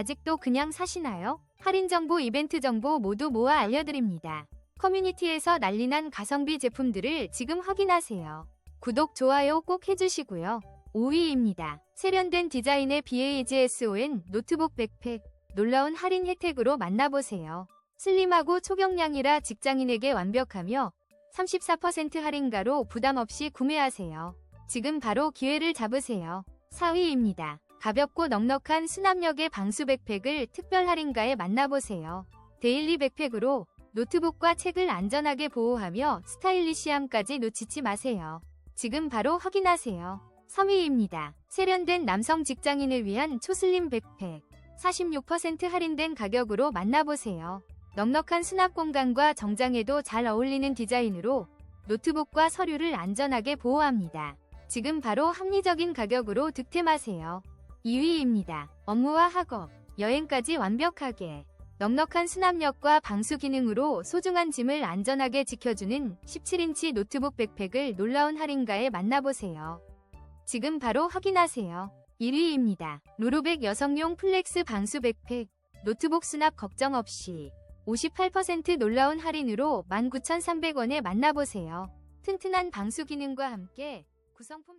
아직도 그냥 사시나요? 할인 정보, 이벤트 정보 모두 모아 알려드립니다. 커뮤니티에서 난리난 가성비 제품들을 지금 확인하세요. 구독, 좋아요 꼭 해주시고요. 5위입니다. 세련된 디자인의 BAGSON 노트북 백팩. 놀라운 할인 혜택으로 만나보세요. 슬림하고 초경량이라 직장인에게 완벽하며 34% 할인가로 부담 없이 구매하세요. 지금 바로 기회를 잡으세요. 4위입니다. 가볍고 넉넉한 수납력의 방수 백팩을 특별 할인가에 만나보세요. 데일리 백팩으로 노트북과 책을 안전하게 보호하며 스타일리시함까지 놓치지 마세요. 지금 바로 확인하세요. 3위입니다. 세련된 남성 직장인을 위한 초슬림 백팩. 46% 할인된 가격으로 만나보세요. 넉넉한 수납 공간과 정장에도 잘 어울리는 디자인으로 노트북과 서류를 안전하게 보호합니다. 지금 바로 합리적인 가격으로 득템하세요. 2위입니다. 업무와 학업, 여행까지 완벽하게 넉넉한 수납력과 방수 기능으로 소중한 짐을 안전하게 지켜주는 17인치 노트북 백팩을 놀라운 할인가에 만나보세요. 지금 바로 확인하세요. 1위입니다. 루루백 여성용 플렉스 방수 백팩 노트북 수납 걱정 없이 58% 놀라운 할인으로 19,300원에 만나보세요. 튼튼한 방수 기능과 함께 구성품